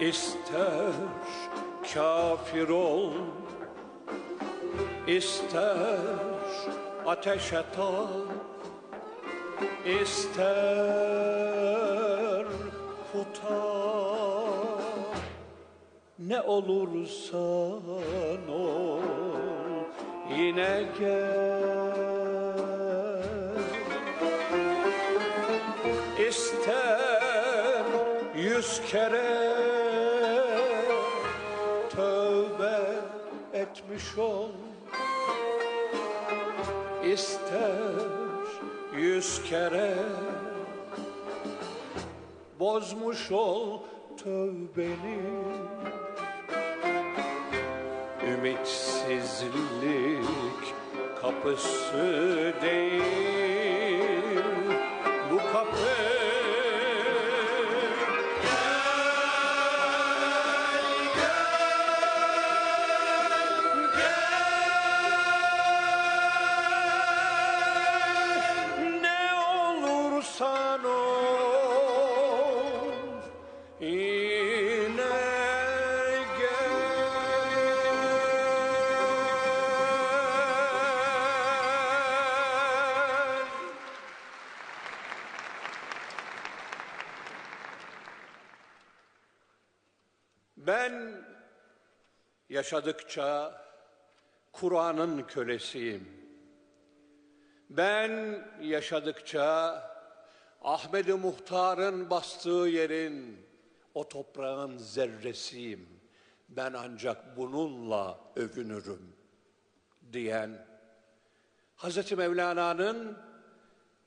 İster kafir ol, ister ateşe tal, ister puta, ne olursan ol, yine gel. İster yüz kere etmiş ol İster yüz kere bozmuş ol tövbeni Ümitsizlik kapısı değil bu kapı yaşadıkça Kur'an'ın kölesiyim. Ben yaşadıkça Ahmet-i Muhtar'ın bastığı yerin, o toprağın zerresiyim. Ben ancak bununla övünürüm diyen Hazreti Mevlana'nın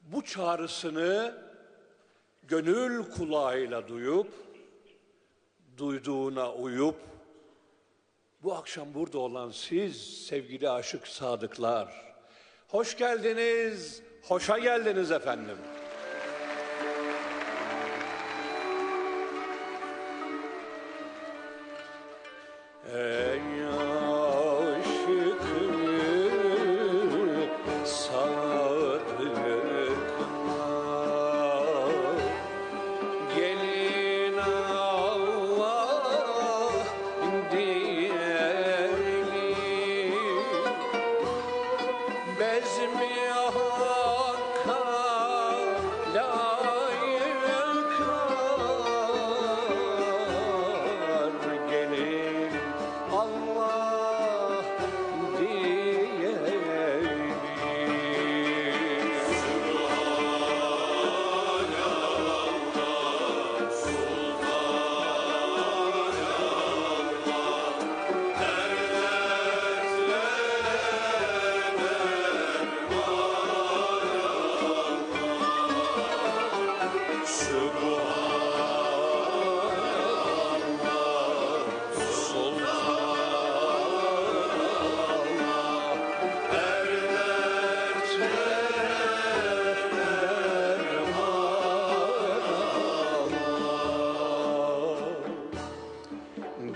bu çağrısını gönül kulağıyla duyup, duyduğuna uyup, bu akşam burada olan siz sevgili aşık sadıklar, hoş geldiniz, hoşa geldiniz efendim.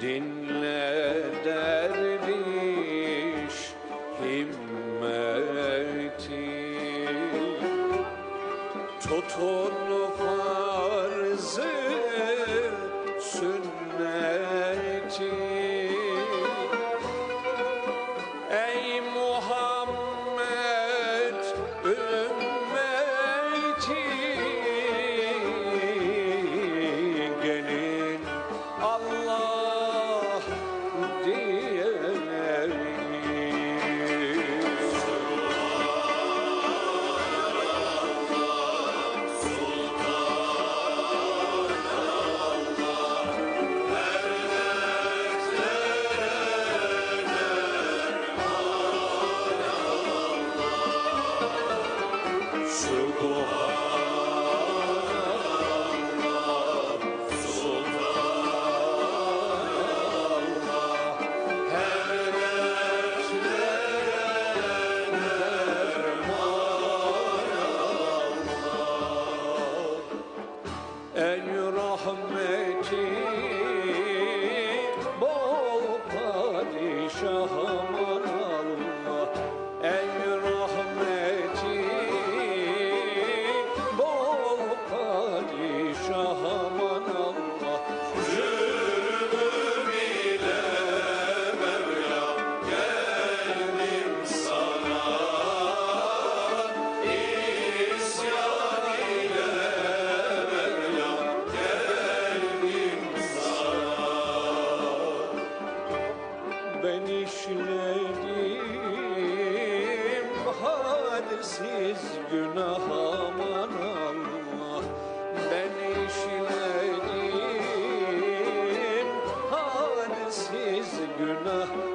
Dinle derviş himmeti. Tutun seu corpo. Ben işledim. Hadsiz günah aman Allah. Ben işledim. Hadsiz günah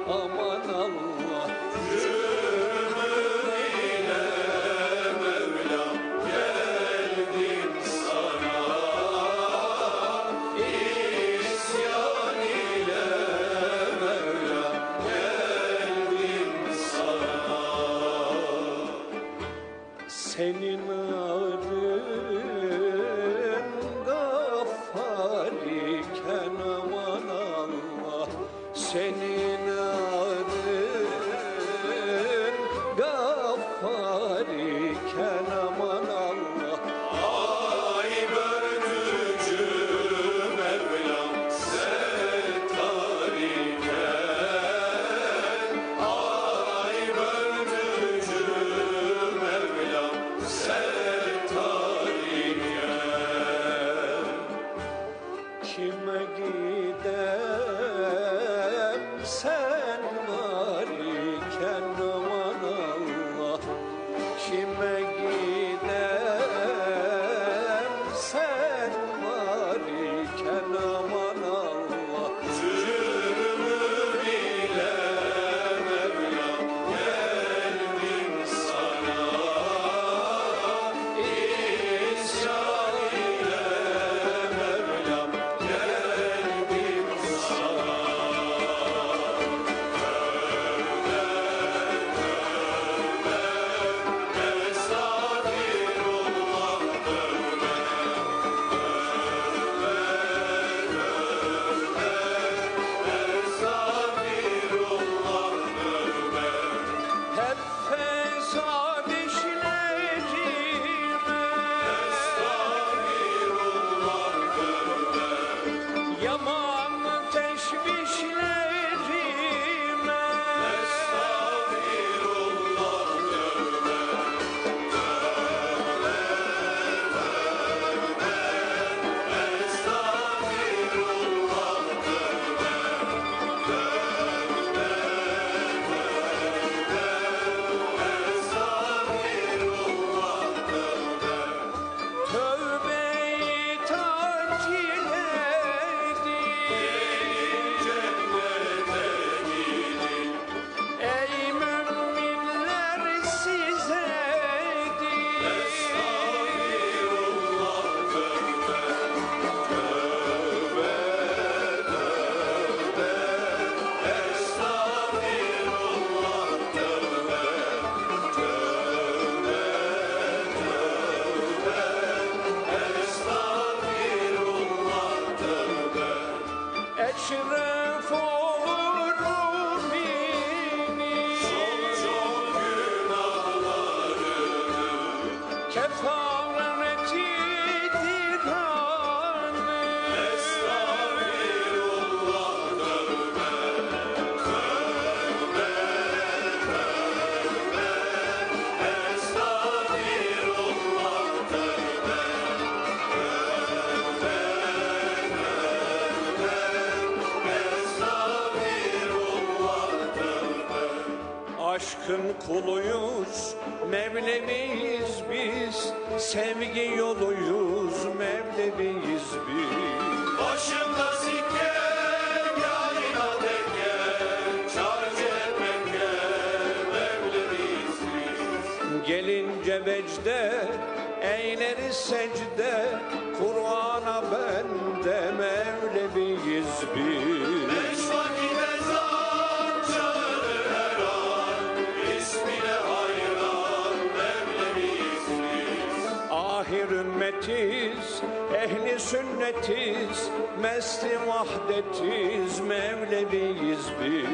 Tahir ümmetiz, ehli sünnetiz, mesti vahdetiz, Mevleviyiz biz.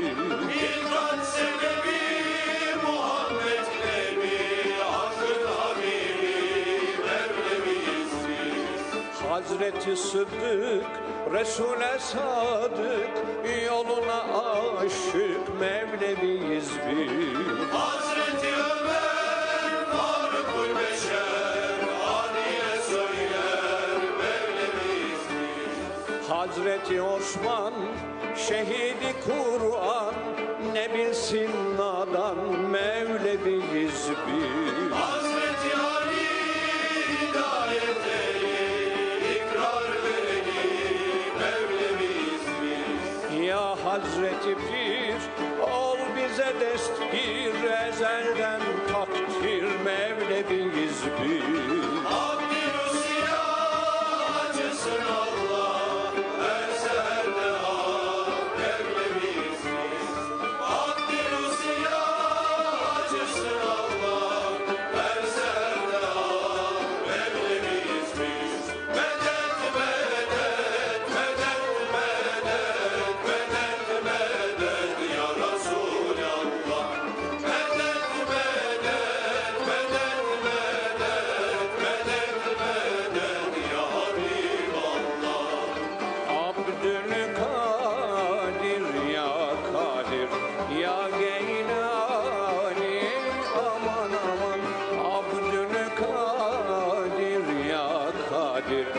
Milkat sebebi Muhammed Nebi, hakkın habibi, Mevleviyiz biz. Hazreti Sıddık, Resul'e sadık, yoluna aşık, Mevleviyiz biz. Hazreti Ömer, Hazreti Osman şehidi Kur'an ne bilsin nadan Mevleviyiz biz. Hazreti Ali hidayet ikrar veli, Mevleviyiz biz. Ya Hazreti Pir ol bize destir ezelden takdir Mevleviyiz biz. computer.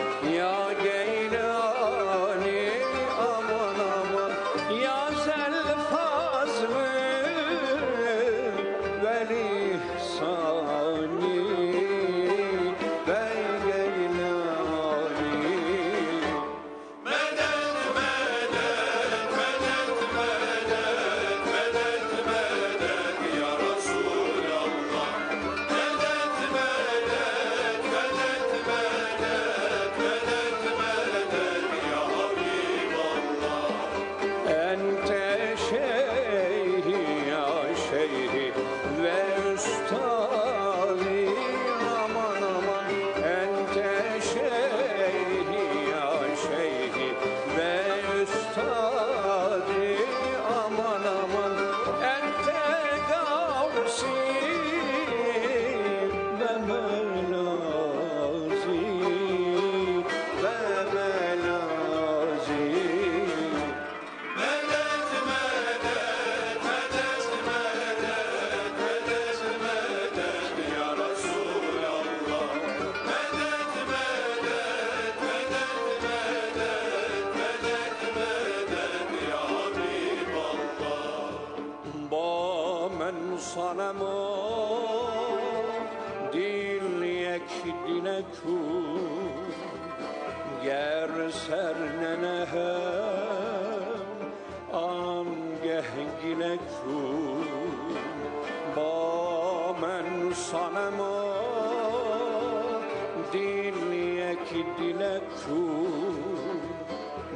dilek şu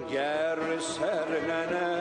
Ger serlenen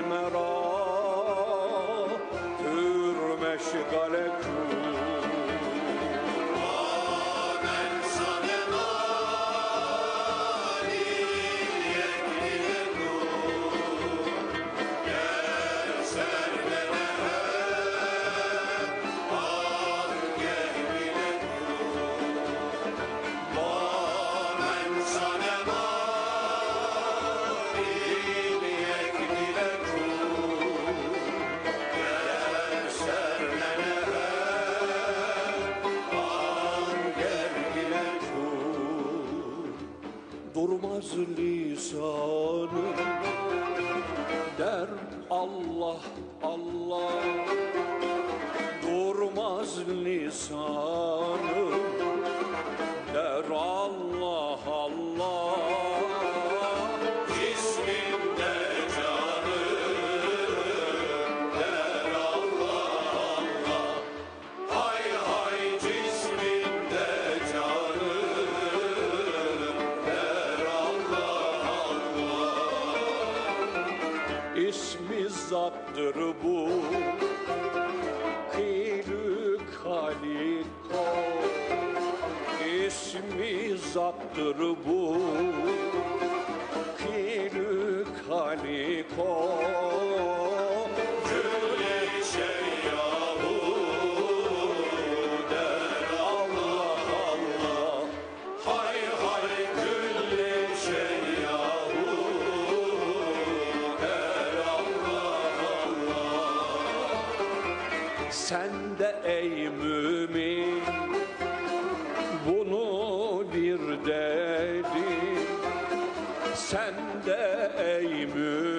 mera Tür meşgale Zulü Sen de ey mümin bunu bir dedi Sen de ey mümin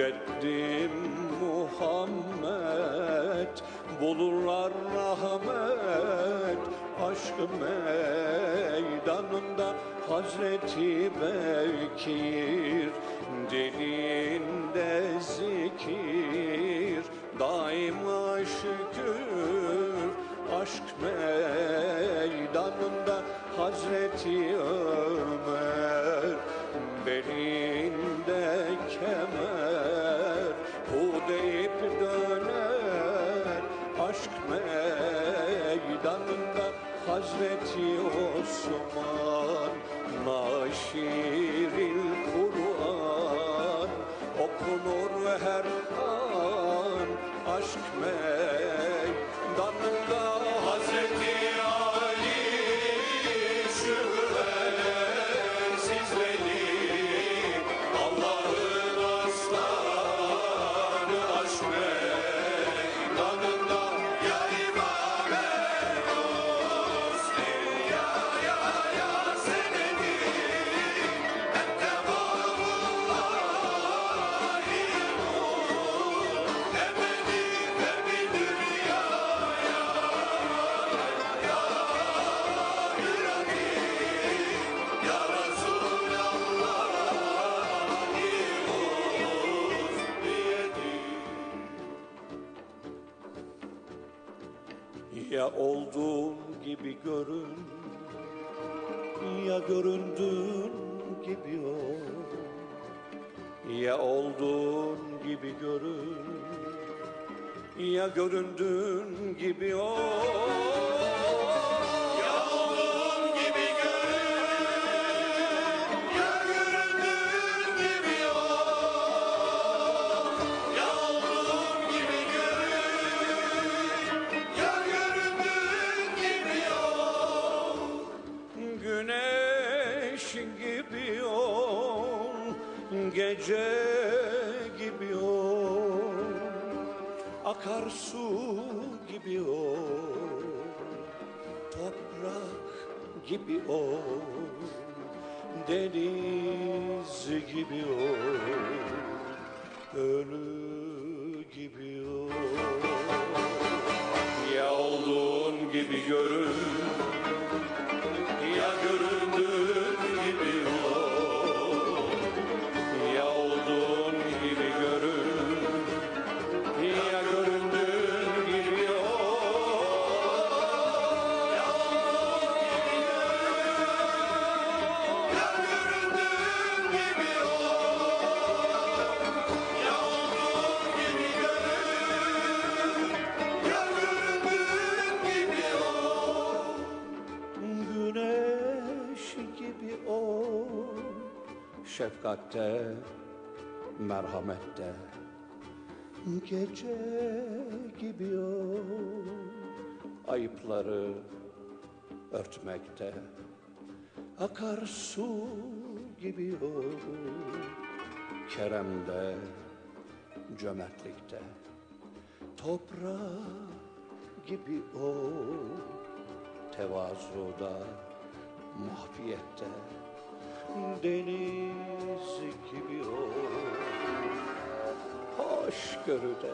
Ceddim Muhammed bulurlar rahmet. Aşk meydanında Hazreti Bekir dilinde zikir. Daima şükür aşk meydanında Hazreti Ömer aşk meydanında Ya göründüğün gibi ol. Ya olduğun gibi görün. Ya göründüğün gibi ol akarsu gibi ol, toprak gibi ol, deniz gibi ol, ölü gibi ol. Ya olduğun gibi görün, merhamette. Gece gibi ol. Ayıpları örtmekte. Akarsu gibi ol. Keremde, cömertlikte. Toprak gibi ol. Tevazuda, mahfiyette, deniz gibi ol, hoşgörüde,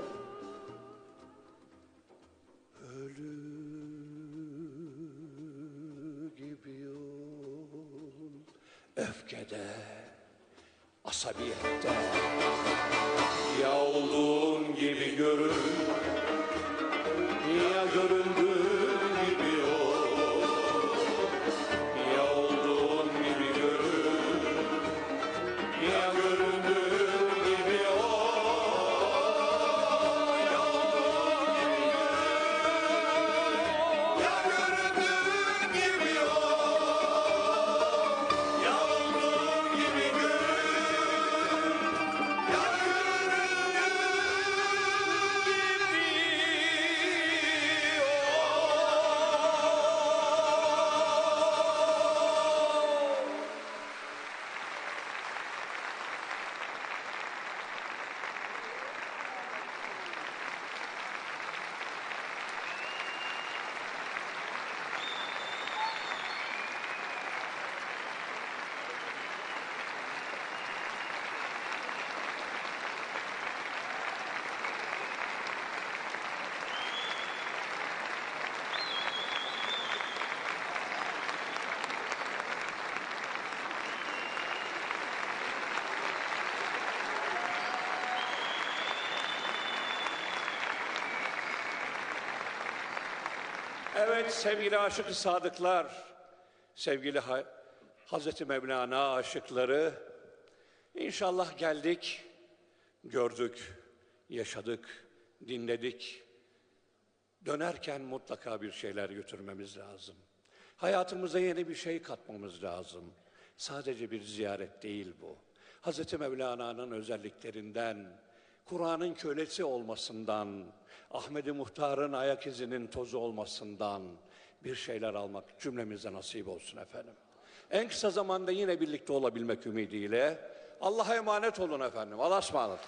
Evet sevgili aşık sadıklar, sevgili Ha- Hazreti Mevlana aşıkları, inşallah geldik, gördük, yaşadık, dinledik. Dönerken mutlaka bir şeyler götürmemiz lazım. Hayatımıza yeni bir şey katmamız lazım. Sadece bir ziyaret değil bu. Hazreti Mevlana'nın özelliklerinden, Kur'an'ın kölesi olmasından, Ahmet-i Muhtar'ın ayak izinin tozu olmasından bir şeyler almak cümlemize nasip olsun efendim. En kısa zamanda yine birlikte olabilmek ümidiyle Allah'a emanet olun efendim. Allah'a ısmarladık.